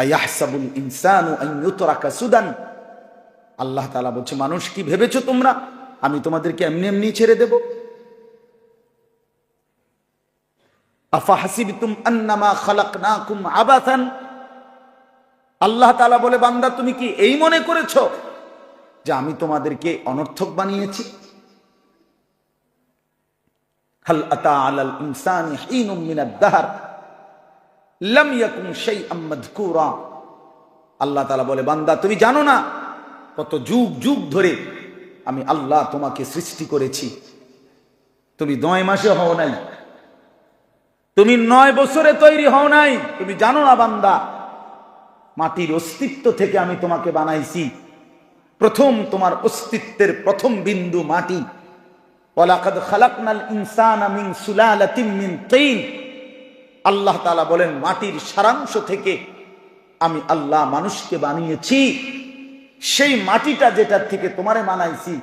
আয়াহসাবুল Sudan. আল্লাহ তাআলা বলছে, মানুষ কি ভেবেছো তোমরা? আমি তোমাদেরকে এমনি এমনি ছেড়ে দেব। আবাসান? আল্লাহ তাআলা বলে, বান্দা, তুমি কি এই মনে করেছ যে আমি তোমাদেরকে অনর্থক বানিয়েছি? হাল আতা আলাল ইনসানি হিনুম মিনাদ দাহর। লাম ইয়াকুন শাইআম মাযকুরা। আল্লাহ তালা বলে, বান্দা, তুমি জানো না কত যুগ যুগ ধরে আমি আল্লাহ তোমাকে সৃষ্টি করেছি। তুমি নয় মাসে হও নাই। তুমি নয় বছরে তৈরি হও নাই। তুমি জানো না, বান্দা, মাটির অস্তিত্ব থেকে আমি তোমাকে বানাইছি। প্রথম তোমার অস্তিত্বের প্রথম বিন্দু মাটি। ওয়ালাকাদ খালাকনাল ইনসানা মিন সুলালাতিন মিন তিন। আল্লাহ তালা বলেন, মাটির সারাংশ থেকে আমি আল্লাহ মানুষকে বানিয়েছি। সেই মাটিটা যেটার থেকে তোমারে বানাইছি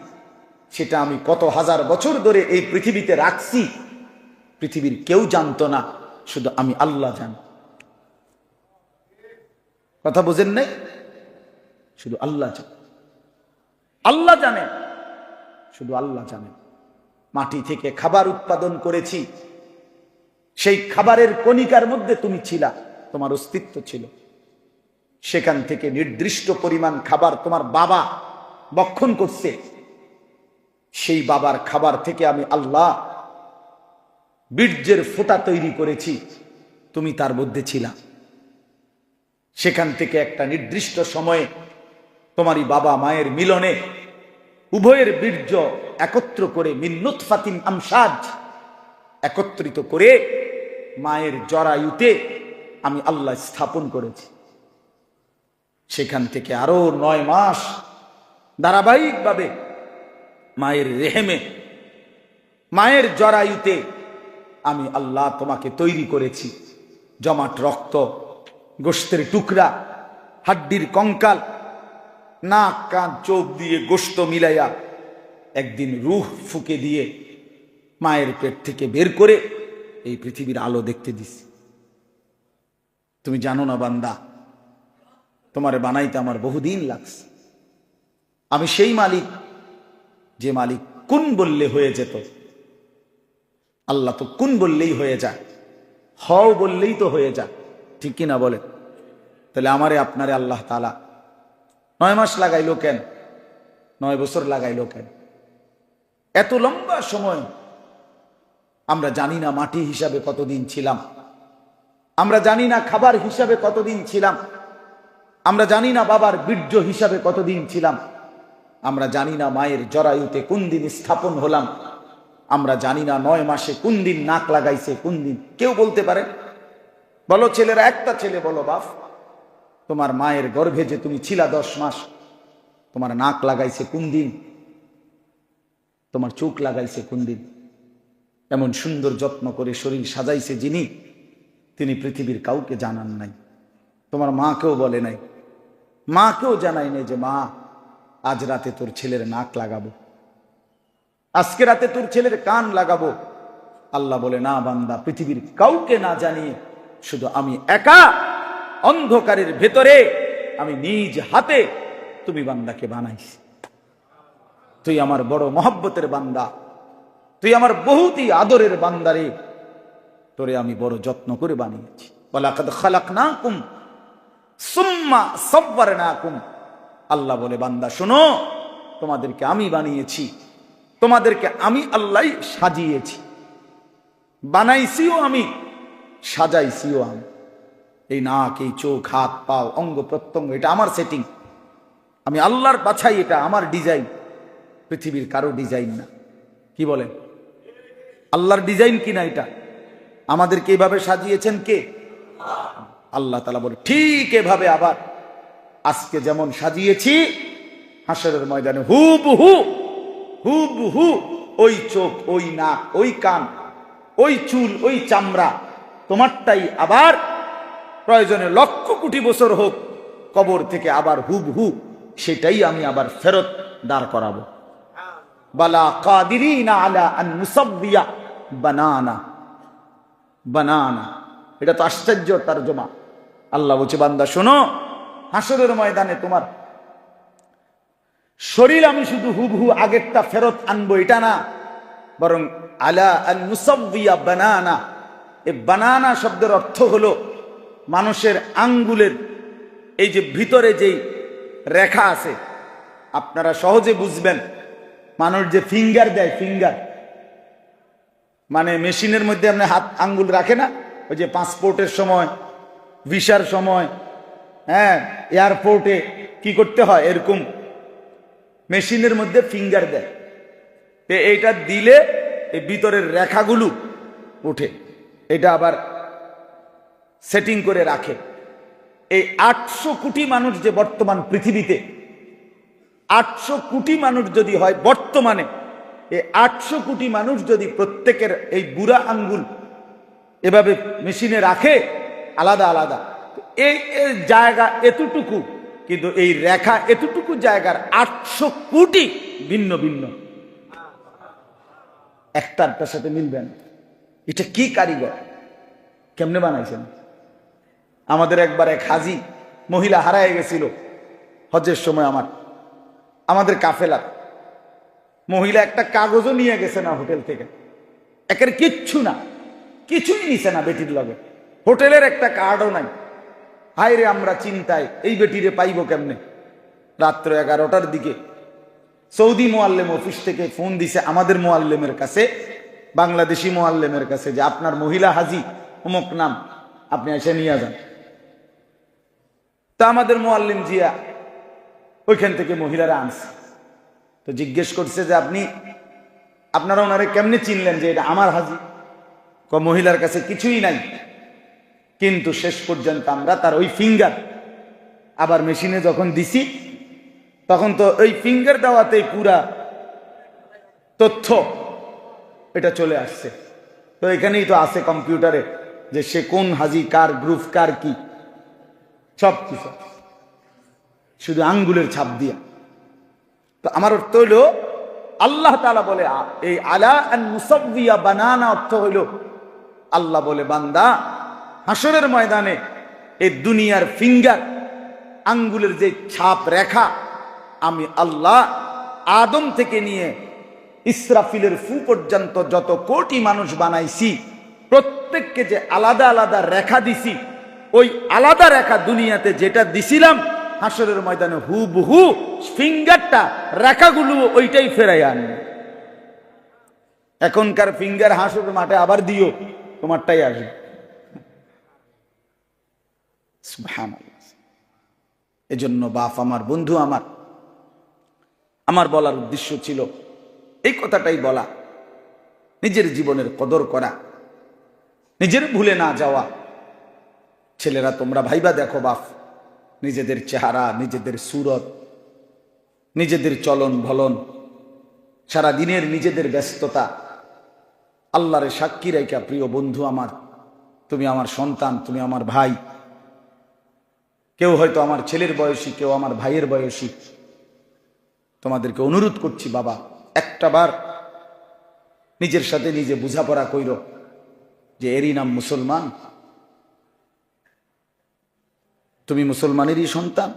সেটা আমি কত হাজার বছর ধরে এই পৃথিবীতে রাখছি। পৃথিবীর কেউ জানতো না, শুধু আমি আল্লাহ জানি। কথা বোঝেন নাই? শুধু আল্লাহ জানে। আল্লাহ জানে, শুধু আল্লাহ জানে। মাটি থেকে খাবার উৎপাদন করেছি সেই খাবারের কণিকার মধ্যে তুমি ছিলা, তোমার অস্তিত্ব ছিল। সেখান থেকে নির্দিষ্ট পরিমাণ খাবার তোমার বাবা বক্ষণ করছে। সেই বাবার খাবার থেকে আমি আল্লাহ বীর্যের ফোঁটা তৈরি করেছি, তুমি তার মধ্যে ছিলা। সেখান থেকে একটা নির্দিষ্ট সময়ে তোমারই বাবা মায়ের মিলনে উভয়ের বীর্য একত্র করে মিন্নুত ফাতিম আমসাজ একত্রিত করে মায়ের জরায়ুতে আমি আল্লাহ স্থাপন করেছি। সেখান থেকে আরও নয় মাস ধারাবাহিকভাবে মায়ের রেহেমে, মায়ের জরায়ুতে আমি আল্লাহ তোমাকে তৈরি করেছি। জমাট রক্ত, গোস্তের টুকরা, হাড্ডির কঙ্কাল, নাক, কান, চোখ দিয়ে গোস্ত মিলাইয়া একদিন রুহ ফুকে দিয়ে মায়ের পেট থেকে বের করে এই পৃথিবীর আলো দেখতে দিছি। তুমি জানো না বান্দা, তোমার বানাইতে আমার বহুদিন লাগছে। আমি সেই মালিক, যে মালিক কোন বললে হয়ে যেত। আল্লাহ তো কোন বললেই হয়ে যায়, হও বললেই তো হয়ে যায়। ঠিক কিনা বলে তাহলে আমারে, আপনারে আল্লাহ তালা নয় মাস লাগাইলো কেন? নয় বছর লাগাইলো কেন? এত লম্বা সময় আমরা জানি না মাটি হিসাবে কতদিন ছিলাম। আমরা জানি না খাবার হিসাবে কতদিন ছিলাম। আমরা জানি না বাবার বীর্য হিসাবে কতদিন ছিলাম। আমরা জানি না মায়ের জরায়ুতে কোন দিন স্থাপন হলাম। আমরা জানি না নয় মাসে কোন দিন নাক লাগাইছে, কোন দিন। কেউ বলতে পারে? বলো ছেলেরা, একটা ছেলে বলো বাপ, তোমার মায়ের গর্ভে যে তুমি ছিলা দশ মাস, তোমার নাক লাগাইছে কোন দিন? তোমার চোখ লাগাইছে কোন দিন? এমন সুন্দর যত্ন করে শরীর সাজাইছে যিনি, তিনি পৃথিবীর কাউকে জানান নাই। তোমার মাকেও বলে নাই। মাকেও জানাই নাই যে, মা, আজ রাতে তোর ছেলের নাক লাগাবো। আজকে রাতে তোর ছেলের কান লাগাবো। আল্লাহ বলে, না বান্দা, পৃথিবীর কাউকে না জানিয়ে শুধু আমি একা, অন্ধকারের ভেতরে আমি নিজ হাতে তুমি বান্দাকে বানাইছি। তুই আমার বড় মহব্বতের বান্দা। তুই আমার বহুতই আদরের বান্দারে। তোরে আমি বড় যত্ন করে বানিয়েছি। খালাক না কুম সুম্মা সব্বার না কুম আল্লাহ বলে, বান্দা, শোনো, তোমাদেরকে আমি বানিয়েছি। তোমাদেরকে আমি আল্লাহ সাজিয়েছি। বানাইছিও আমি, সাজাইছিও আমি। এই নাক, এই চোখ, হাত, পাও, অঙ্গ, প্রত্যঙ্গ, এটা আমার সেটিং আমি আল্লাহর বাছাই এটা আমার ডিজাইন পৃথিবীর কারও ডিজাইন না। কি বলেন? আল্লাহর ডিজাইন কিনা এটা? আমাদেরকে এভাবে সাজিয়েছেন কে? আল্লাহ তালা বলে, ঠিক এভাবে আবার আজকে যেমন সাজিয়েছি, হাসরের ময়দানে হু হু হু হু ওই চোখ, ওই নাক, ওই কান, ওই চুল, ওই চামড়া, তোমারটাই আবার প্রয়োজনে লক্ষ কোটি বছর হোক, কবর থেকে আবার হুবহু, সেটাই আমি আবার ফেরত দাঁড় করাবো। বালা কাদিরিনা আলা আন মুসাব্বিয়া বানানা। বানানা। এটা তো আশ্চর্য তার্জমা। আল্লাহ বলছে, বান্দা, শোনো, হাসরের ময়দানে তোমার শরীর আমি শুধু হুবহু আগেরটা ফেরত আনব, এটা না। বরং আলা আল মুসাব্বিয়া বানানা। এই বানানা শব্দের অর্থ হলো মানুষের আঙ্গুলের এই যে ভিতরে যেই রেখা আছে, আপনারা সহজে বুঝবেন। মানুষ যে ফিঙ্গার দেয় ফিঙ্গার মানে মেশিনের মধ্যে আপনি হাত, আঙ্গুল রাখে না? ওই যে পাসপোর্টের সময়, ভিসার সময় হ্যাঁ এয়ারপোর্টে কি করতে হয়? এরকম। মেশিনের মধ্যে ফিঙ্গার দেয়। তো এইটা দিলে এই ভিতরের রেখাগুলো উঠে। এটা আবার সেটিং করে রাখে। এই আটশো কোটি মানুষ যে বর্তমান পৃথিবীতে আটশো কোটি মানুষ যদি হয় বর্তমানে, এই আটশো কোটি মানুষ যদি প্রত্যেকের এই বুড়া আঙ্গুল এভাবে মেশিনে রাখে, আলাদা আলাদা। এই জায়গা এতটুকু, কিন্তু এই রেখা এতটুকু জায়গার আটশো কোটি ভিন্ন ভিন্ন। একটারটার সাথে মিলবেন এটা কি কারিগর? কেমনে বানাইছেন? আমাদের একবার এক হাজি মহিলা হারায় গেছিল হজের সময় আমার। আমাদের কাফেলার মহিলা একটা কাগজও নিয়ে গেছে না হোটেল থেকে। একের কিচ্ছু না। কিছুই নিছে না বেটির লগে। হোটেলের একটা কার্ডও নাই। হায় রে, আমরা চিন্তায়, এই বেটিরে পাইব কেমনে? রাত্র এগারোটার দিকে সৌদি মোয়াল্লেম অফিস থেকে ফোন দিছে আমাদের মোয়াল্লেমের কাছে, বাংলাদেশি মোয়াল্লেমের কাছে যে আপনার মহিলা হাজি, অমুক নাম, আপনি এসে নিয়ে যান। তা আমাদের মোয়াল্লিম জিয়া ওইখান থেকে মহিলারা আনছে। তো জিজ্ঞেস করছে যে আপনি, আপনারা ওনারে কেমনে চিনলেন যে এটা আমার হাজি? ক মহিলার কাছে কিছুই নাই। কিন্তু শেষ পর্যন্ত আমরা তার ওই ফিঙ্গার আবার মেশিনে যখন দিছি, তখন তো ওই ফিঙ্গার দেওয়াতেই পুরা তথ্য এটা চলে আসছে। তো এখানেই তো আছে কম্পিউটারে যে সে কোন হাজি, কার গ্রুপ কার কি সব কিছু শুধু আঙ্গুলের ছাপ দিয়া। তো আমার অর্থ হইল, আল্লাহ তালা বলে এই আলা মুসব্বিয়া বানানা অর্থ হইল, আল্লাহ বলে, বান্দা, হাসরের ময়দানে এই দুনিয়ার ফিঙ্গার আঙ্গুলের যে ছাপ রেখা, আমি আল্লাহ আদম থেকে নিয়ে ইসরাফিলের ফু পর্যন্ত যত কোটি মানুষ বানাইছি, প্রত্যেককে যে আলাদা আলাদা রেখা দিছি, ওই আলাদা রেখা দুনিয়াতে যেটা দিছিলাম হাসরের ময়দানে হু বহু ফিঙ্গারটা রেখাগুলো ওইটাই ফেরাই আনবে এখনকার ফিঙ্গার হাসুর মাঠে আবার দিও, তোমারটাই আসবে। এজন্য বাপ আমার, বন্ধু আমার আমার বলার উদ্দেশ্য ছিল এই কথাটাই বলা, নিজের জীবনের কদর করা, নিজের ভুলে না যাওয়া। ছেলেরা, তোমরা ভাইবা দেখো বাপ নিজেদের চেহারা, নিজেদের সুরত, নিজেদের চলন ভলন, সারা দিনের নিজেদের ব্যস্ততা। আল্লাহরে সাক্ষী রেখা প্রিয় বন্ধু আমার, তুমি আমার সন্তান, তুমি আমার ভাই। কেউ হয়তো আমার ছেলের বয়সী, কেউ আমার ভাইয়ের বয়সী। তোমাদেরকে অনুরোধ করছি বাবা, একটা বার নিজের সাথে নিজে বোঝাপড়া কইর যে এরই নাম মুসলমান। তুমি মুসলমানেরই সন্তান,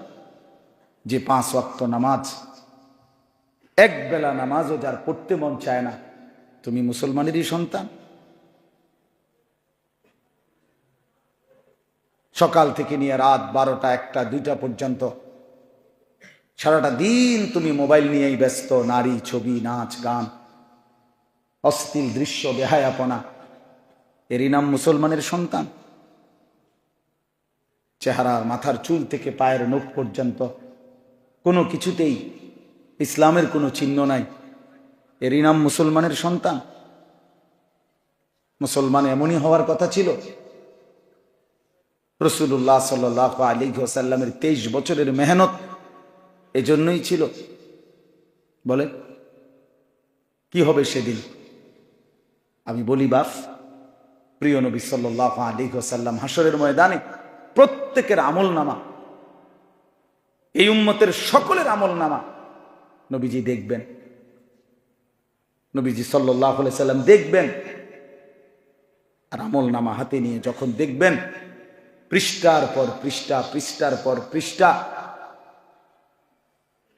যে পাঁচ ওয়াক্ত নামাজ, এক বেলা নামাজও যার পড়তে মন চায় না, তুমি মুসলমানেরই সন্তান। সকাল থেকে নিয়ে রাত বারোটা, একটা, দুইটা পর্যন্ত সারাটা দিন তুমি মোবাইল নিয়েই ব্যস্ত, নারী, ছবি, নাচ, গান, অস্থিল দৃশ্য, বেহায়াপনা। এরই নাম মুসলমানের সন্তান। চেহারা মাথার চুল থেকে পায়ের নখ পর্যন্ত। কোনো কিছুতেই ইসলামের কোনো চিহ্ন নাই। এরই নাম মুসলমানের সন্তান। মুসলমান এমনই হওয়ার কথা ছিল। রসুল্লাহ সাল আলী সাল্লামের তেইশ বছরের মেহনত এজন্যই ছিল। বলে, কি হবে সেদিন? আমি বলি বাপ প্রিয় নবী সাল্লাহ আলী সাল্লাম হাসরের ময়দানে প্রত্যেকের আমল নামা এই উম্মতের সকলের আমল নামা নবীজি দেখবেন। নবীজি সাল্লাহ সাল্লাম দেখবেন। আর আমল নামা হাতে নিয়ে যখন দেখবেন, পৃষ্ঠার পর পৃষ্ঠা, পৃষ্ঠার পর পৃষ্ঠা,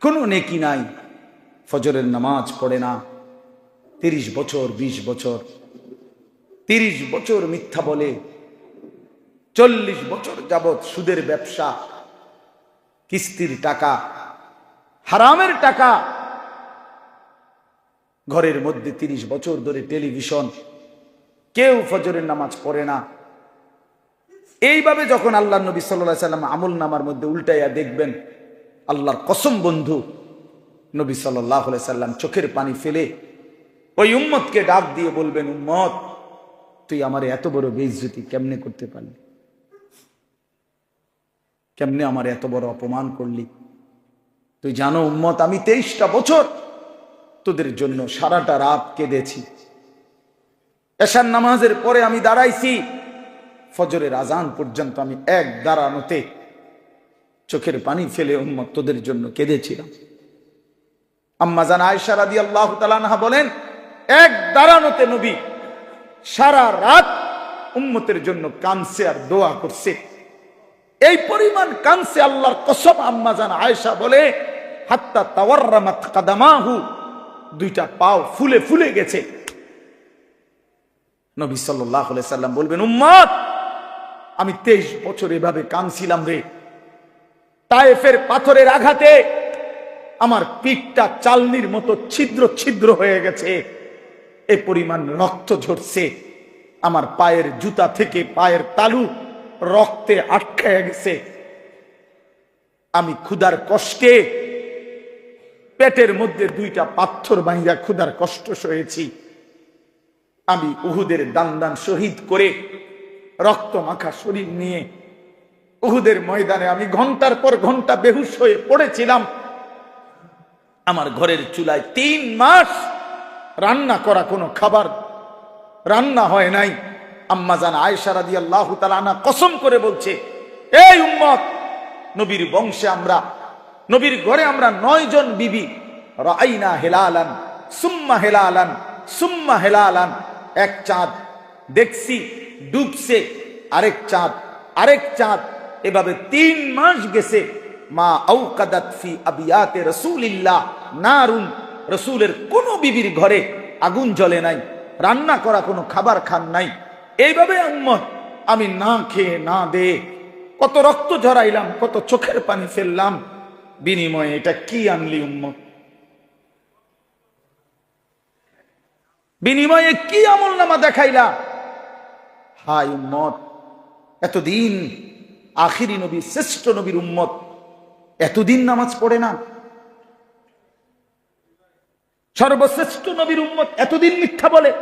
কোনো নেকি নাই। ফজরের নামাজ পড়ে না। তিরিশ বছর ২০ বছর, তিরিশ বছর মিথ্যা বলে চল্লিশ বছর যাবৎ সুদের ব্যবসা, কিস্তির টাকা, হারামের টাকা। ঘরের মধ্যে তিরিশ বছর ধরে টেলিভিশন, কেউ ফজরের নামাজ পড়ে না। এইভাবে যখন আল্লাহ নবী সাল্লাহ সাল্লাম আমল নামার মধ্যে উল্টাইয়া দেখবেন, আল্লাহর কসম বন্ধু, নবী সাল্লাহ সাল্লাম চোখের পানি ফেলে ওই উম্মতকে ডাক দিয়ে বলবেন, উম্মত, তুই আমার এত বড় বেইজ্জতি কেমনে করতে পারলি? কেমনে আমার এত বড় অপমান করলি? তুই জানো উম্মত, আমি তেইশটা বছর তোদের জন্য সারাটা রাত কেঁদেছি। এশার নামাজের পরে আমি দাঁড়াইছি, ফজরের আজান পর্যন্ত আমি এক দাঁড়ানোতে চোখের পানি ফেলে উম্মত তোদের জন্য কেঁদেছিলাম। আম্মা জান আয়সা রাদি আল্লাহ তালানহা বলেন, এক দাঁড়ানোতে নবী সারা রাত উম্মতের জন্য কানসে আর দোয়া করছে। এই পরিমাণ কানসে আল্লাহর কসম, আম্মা জান আয়সা বলে, হাত্তা তাওয়ার্রামাত কাদামাহু, দুইটা পাও ফুলে ফুলে গেছে। নবী সাল্লাহ সাল্লাম বলবেন, উম্মত, আমি তেইশ বছর এভাবে কানছিলাম রে। তায়েফের পাথরের আঘাতে আমার পিঠটা চালনির মতো ছিদ্র ছিদ্র হয়ে গেছে। এ পরিমাণ রক্ত ঝরছে। আমার পায়ের জুতা থেকে পায়ের তালু রক্তে আটকায় গেছে। আমি ক্ষুধার কষ্টে পেটের মধ্যে দুইটা পাথর ভাঙ্গা ক্ষুধার কষ্ট সয়েছি। আমি উহুদের দান দান শহীদ করে রক্ত মাখা শরীর নিয়ে উহুদের ময়দানে আমি ঘণ্টার পর ঘণ্টা বেহুশ হয়ে পড়েছিলাম। আমার ঘরের চুলায় তিন মাস রান্না করা কোনো খাবার রান্না হয় নাই। আম্মা জান আয়েশা রাদি আল্লাহ তালানা কসম করে বলছে, এই উম্মত, নবীর বংশে আমরা, নবীর ঘরে আমরা নয় জন বিবি। রাইনা হেলালান, সুম্মা হেলালান সুম্মা হেলালান। এক চাঁদ দেখছি, ডুবছে, আরেক চাঁদ আরেক চাঁদ। এভাবে তিন মাস গেছে। মা আউকাদাত আবিয়াতে রসুলিল্লাহ। নারুন, রসুলের কোন বিবির ঘরে আগুন জ্বলে নাই, রান্না করা কোনো খাবার খান নাই। এইভাবে উম্মত আমি না খেয়ে না দে, কত রক্ত ঝরাইলাম, কত চোখের পানি ফেললাম, বিনিময়ে এটা কি আনলি উম্মত বিনিময়ে কি আমল নামা দেখাইলা? হাই উম্মত এতদিন আখিরি নবী, শ্রেষ্ঠ নবীর উম্মত, এতদিন নামাজ পড়ে না। সর্বশ্রেষ্ঠ নবীর উম্মত এতদিন মিথ্যা বলে।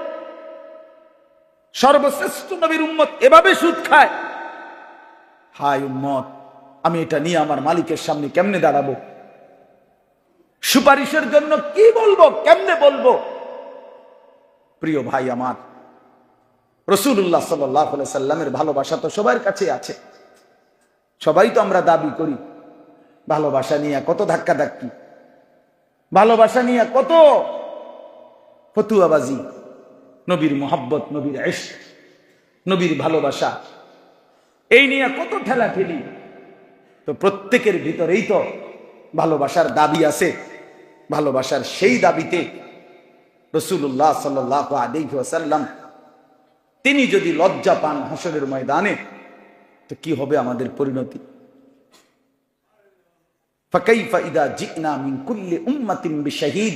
সর্বশ্রেষ্ঠ নবীর উম্মত এভাবে সুদ খায়। হাই উম্মত, আমি এটা নিয়ে আমার মালিকের সামনে কেমনে দাঁড়াবো? সুপারিশের জন্য কি বলব, কেমনে বলব? প্রিয় ভাই আমার রসুল্লাহ সাল্লাহ সাল্লামের ভালোবাসা তো সবার কাছে আছে। সবাই তো আমরা দাবি করি, ভালোবাসা নিয়ে কত ধাক্কা ধাক্কি ভালোবাসা নিয়ে কত ফতুয়াবাজি। নবীর মোহাব্বত নবীর এশ নবীর ভালোবাসা এই নিয়ে কত ঠেলা ঠেলি তো প্রত্যেকের ভিতরেই তো ভালোবাসার দাবি আছে ভালোবাসার সেই দাবিতে রসুল্লাহ সাল্লাহ আলিহাসাল্লাম তিনি যদি লজ্জা পান হাসরের ময়দানে তো কি হবে আমাদের পরিণতি فكيف إذا جئنا من كل أمة بشهيد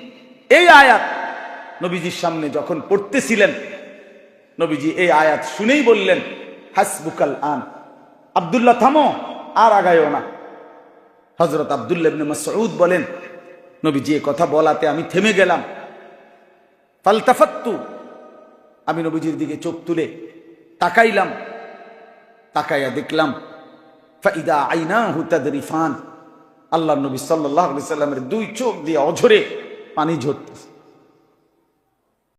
এই আয়াত নবীজির সামনে যখন পড়তেছিলেন, নবীজি এই আয়াত শুনেই বললেন, হাসবুকাল আন। আবদুল্লাহ, থামো, আর আগায়ও না। হজরত আবদুল্লাবনে মাসউদ বলেন, নবীজি, এ কথা বলাতে আমি থেমে গেলাম। ফালতাফাত্তু। আমি নবীজির দিকে চোখ তুলে তাকাইলাম, তাকাইয়া দেখলাম, ফাইদা আইনা হুতাদরিফান আল্লাহ নবী সাল্লাহ সাল্লামের দুই চোখ দিয়ে অঝরে পানি ঝরতেছে।